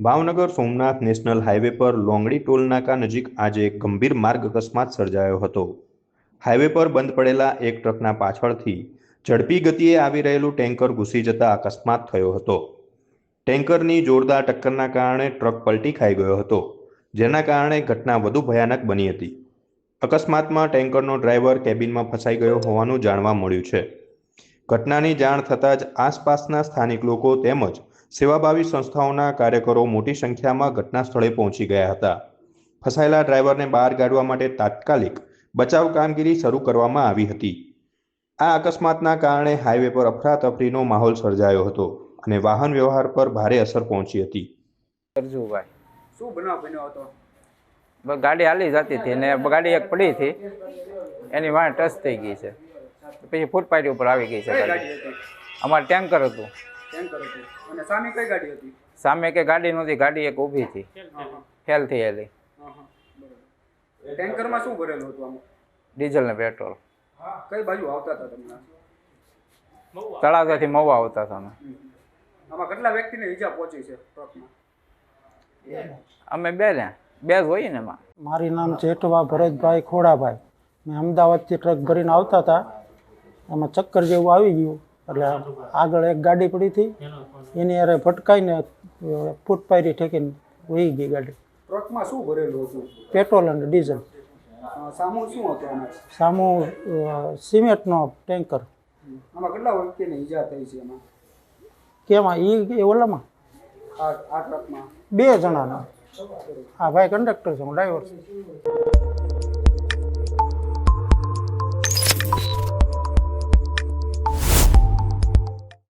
Bhavnagar Somnath national highway પર Longdi toll નાકા નજીક આજે એક ગંભીર માર્ગ અકસ્માત સર્જાયો હતો. હાઈવે પર બંધ પડેલા એક ટ્રકના પાછળથી ઝડપી ગતિએ આવી રહેલું ટેન્કર ઘૂસી જતા અકસ્માત થયો હતો. ટેન્કરની જોરદાર ટક્કરના કારણે ટ્રક પલટી ખાઈ ગયો હતો, જેના કારણે ઘટના વધુ ભયાનક બની હતી. અકસ્માતમાં ટેન્કરનો ડ્રાઈવર કેબિનમાં ફસાઈ ગયો હોવાનું જાણવા મળ્યું છે. ઘટનાની જાણ થતાં જ આસપાસના સ્થાનિક લોકો તેમજ સેવાભાવી સંસ્થાઓના કાર્યકરો મોટી સંખ્યામાં ઘટના સ્થળે પહોંચી ગયા હતા. ફસાયેલા ડ્રાઈવરને બહાર કાઢવા માટે તાત્કાલિક બચાવ કામગીરી શરૂ કરવામાં આવી હતી. આ અકસ્માતના કારણે હાઈવે પર અફરાતફરીનો માહોલ સર્જાયો હતો અને વાહન વ્યવહાર પર ભારે અસર પહોંચી હતી. અરજુભાઈ. શું બનાવ બન્યો હતો? ગાડી હાલી જતી હતી ને ગાડી એક પડી હતી. એની વાંહે ટચ થઈ ગઈ છે. પછી ફૂટપાટી ઉપર આવી ગઈ છે અમારે ટેન્કર હતું. ટેન્કર હતું અને સામે કઈ ગાડી હતી? સામે કે ગાડી નહોતી ગાડી એક ઊભી હતી. હા, હા. ફેલ થયેલી. ટેન્કરમાં શું ભરેલું હતું આમાં? ડીઝલ ને પેટ્રોલ કઈ બાજુ આવતા હતા તમને? તળાજાથી મવા આવતા હતા અમે. આમાં કેટલા વ્યક્તિને ઈજા પહોંચી છે ટ્રકમાં? અમે બે ને. બે જ હોઈએ ને એમાં. મારી નામ જેઠવા ભરતભાઈ ખોડાભાઈ. મેં અમદાવાદથી ટ્રક ભરીને આવતા હતા. એમાં ચક્કર જેવું આવી ગયું. એટલે આગળ એક ગાડી પડી હતી. એની અરે ભટકાઈને ફૂટ પાયરી ઠેકીને વહી ગઈ ગાડી. ટ્રકમાં શું ભરેલું હતું? પેટ્રોલ અને ડીઝલ. સામું શું હતું આમાં? સિમેન્ટનો ટેન્કર. આમાં કેટલા વ્યક્તિને ઈજા થઈ છે એમાં? કેમાં? એ ઓલામાં? આ આ ટ્રકમાં? બે જણાના. હા ભાઈ કંડક્ટર છે હું ડ્રાઈવર છું.